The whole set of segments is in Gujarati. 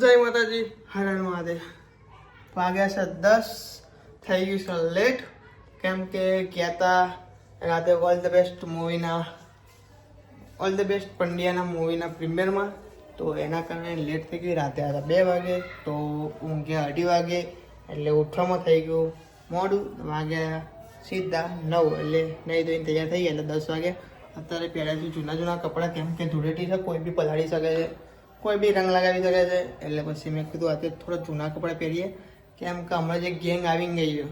જય માતાજી. હરણ મહાદેવ વાગ્યા છે દસ. થઈ ગયું છે લેટ કેમ કે કહેતા રાતે ઓલ ધ બેસ્ટ મૂવીના ઓલ ધ બેસ્ટ પંડ્યાના મૂવીના પ્રીમિયરમાં તો એના કારણે લેટ થઈ ગઈ રાતે હતા બે વાગે. તો ઊંઘ્યા અઢી વાગે. એટલે ઉઠવામાં થઈ ગયું. મોડું. વાગ્યા સીધા નવ. એટલે નહીં ધોઈને તૈયાર થઈ ગયા. એટલે દસ વાગે. અત્યારે પહેલાંથી જૂના જૂના કપડાં કેમ કે ધૂળેટી છે, કોઈ બી પલાળી શકે છે. કોઈ બી રંગ લગાવી શકે છે, એટલે પછી મેં કીધું આજે થોડા જૂના કપડાં પહેરીએ કેમ કે હમણાં જે ગેંગ આવી ગઈ ગયો.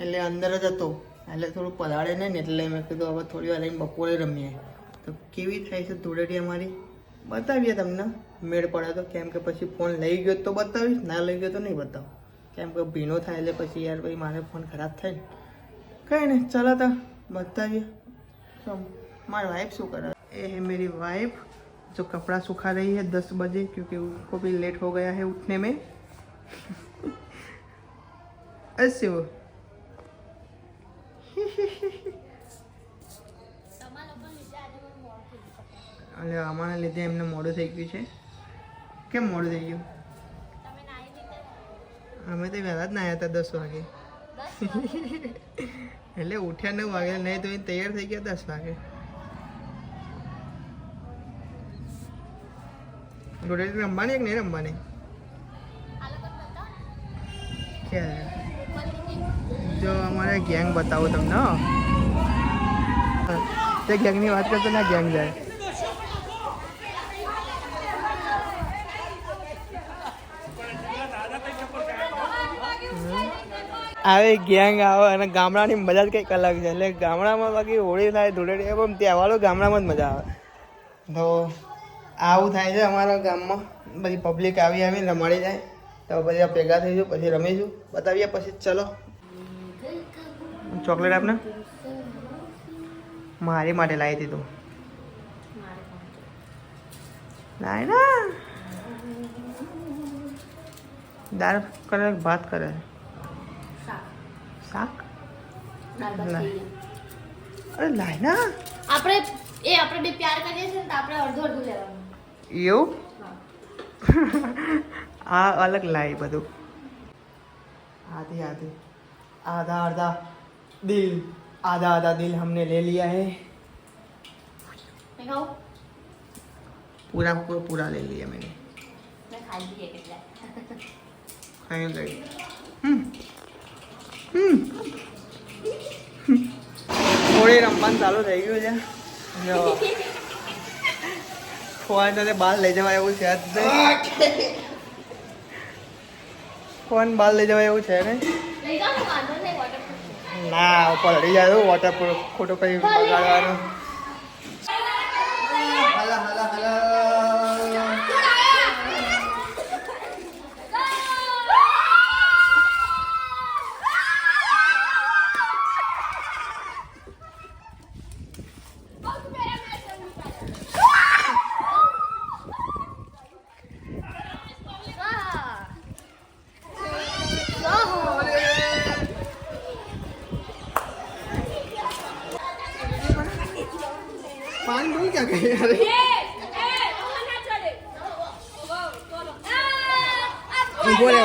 એટલે અંદર જ હતો, એટલે થોડું પલાળે નહીં ને, એટલે મેં કીધું હવે થોડી વાર લઈને બપોરે રમીએ. તો કેવી થાય છે ધૂળેટી અમારી? બતાવીએ તમને. મેળ પડે તો કેમ કે પછી ફોન લઈ ગયો તો બતાવીશ, ના લઈ ગયો તો નહીં બતાવું. કેમ કે ભીનો થાય એટલે પછી યાર પછી મારે ફોન ખરાબ થાય ને. કંઈ નહીં, ચાલો તો, બતાવીએ. મારી વાઈફ શું કરે? એ હે, મેરી વાઈફ जो कपड़ा सुखा रही है दस बजे क्योंकि उसको भी लेट हो गया है उठने में ऐसे वो અને આમાંના લીધે એમને મોડું થઈ ગયું છે કેમ મોડું થઈ ગયું અમે તો વહેલા જ નાયા હતા દસ વાગે એટલે ઉઠ્યા નવ વાગે નહીં તો એ તૈયાર થઈ ગયા દસ વાગે રોટેટી રમવાની કે નહીં રમવાની જો અમારે ગેંગ બતાવું તમને તે ગેંગની વાત કરતો ના ગેંગ જાય. આવે ગેંગ આવે અને ગામડાની મજા જ કંઈક અલગ છે. એટલે ગામડામાં બાકી હોળી થાય, ધૂળેટી પણ તહેવારો ગામડામાં જ મજા આવે. તો આવું થાય છે અમારા ગામમાં. બધી પબ્લિક આવી આવી રમાડી જાય. તો બધા ભેગા થઈશું પછી રમીશું. બતાવીએ પછી. ચલો. ચોકલેટ આપને? મારી માટે લાવી દીધું ના. દાળ કરે ભાત કરે? શાક. અરે લાય ના. આપણે એ આપણે બે પ્યાર કરીએ છીએ ને તો આપણે અડધો અડધું લેવાનું. એવું આ अलग लाई બધું आधी आधी आधा आधा दिल आधा आधा दिल हमने ले लिया है મેં ખાવું पूरा पूरा पूरा ले लिया मैंने મેં ખાઈ લઈએ કેટલા खाने लगी हम्म हम्म હોળી રમવાનું ચાલુ થઈ ગયું છે જો ફોન અને બહાર લઈ જવાય એવું છે જ નહીં. ફોન બહાર લઈ જવાય એવું છે ને ને ઉપર હડી જાય વોટરપ્રૂફ ખોટું કઈ બગાડવાનું. ક્યાં ગઈ અરે ઊભો રહે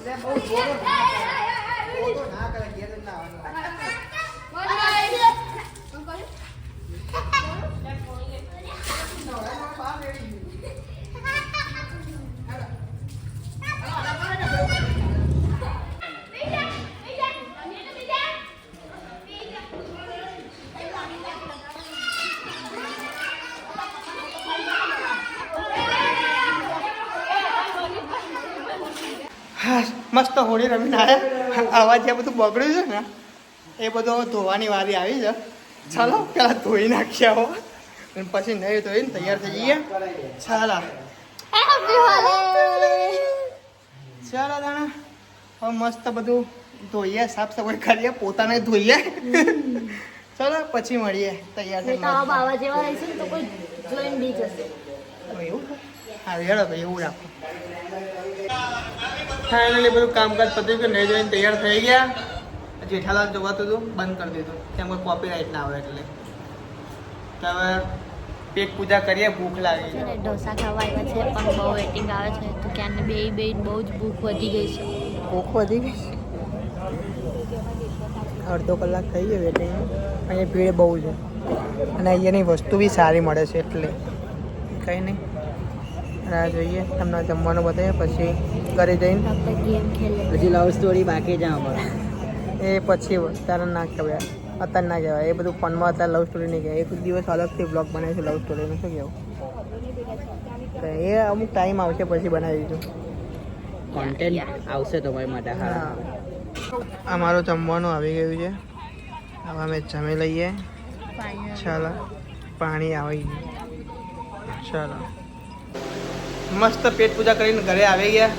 લે બહુ જોરો ના કરે જોરો ના કરે ઘેર જ ના આવવાનું હા મસ્ત હોળી રમીને આવ્યા આવા જે બધું બગડ્યું છે ને એ બધું ધોવાની વારી આવી છે. ચાલો પેલા ધોઈ નાખ્યા હો અને પછી નહીં ધોઈને તૈયાર થઈ જઈએ. ચાલો. ચાલો દાણા. હવે મસ્ત બધું ધોઈએ સાફ સફાઈ કરીએ પોતાને ધોઈએ. ચાલો પછી મળીએ તૈયાર થઈ બાવા જેવા રહેશે તો કોઈ જોઈને બી જશે. એવું? હા હેડો ભાઈ એવું રાખો. ફાઇનલી બધું કામકાજ પતી ગયું નહીં જોઈને તૈયાર થઈ ગયા. જેઠાલાલ જોવાતું હતું બંધ કરી દીધું. કેમ કોપી કોપીરાઇટ ના આવે એટલે. તો હવે પેટ પૂજા કરીએ ભૂખ લાગી. છે ઢોસા ખાવા આવ્યા છે પણ બહુ વેટિંગ આવે છે. તો ક્યાંને બે બે બહુ જ ભૂખ વધી ગઈ છે. ભૂખ વધી ગઈ? અડધો કલાક થઈ ગયો વેટિંગ અહીંયા ભીડ બહુ છે. અને અહીંયાની વસ્તુ બી સારી મળે છે એટલે. કંઈ નહીં. રાહ જોઈએ તમને જમવાનું બતાવીએ પછી ઘરે જઈને. પછી હજી લવ સ્ટોરી બાકી છે એ પછી તારે ના કહેવાય અત્યારે ના કહેવાય. એ બધું ફોનમાં અત્યારે લવ સ્ટોરી નહીં કહેવાય. એક દિવસ અલગથી બ્લોગ છે લવ સ્ટોરીનું શું કહેવું? તો એ અમુક ટાઈમ આવશે પછી બનાવી દીધું. કોન્ટેન્ટ આવશે તમારી માટે હા. આ મારું જમવાનું આવી ગયું છે. હવે અમે જમી લઈએ. ચાલો. પાણી આવી ગયું. ચાલો. મસ્ત પેટ પૂજા કરીને ઘરે આવી ગયા.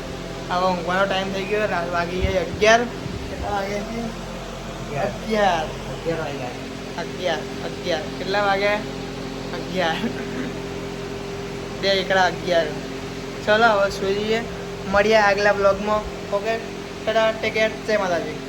હવે ઊંઘવાનો ટાઈમ થઈ ગયો રાત વાગી ગયા અગિયાર. કેટલા વાગ્યા છે? અગિયાર. અગિયાર. અગિયાર કેટલા વાગ્યા અગિયાર. બે એકડા અગિયાર. ચલો હવે સુઈ જઈએ. મળીએ આગલા બ્લોગમાં ઓકે ટેક કેર જય માતાજી.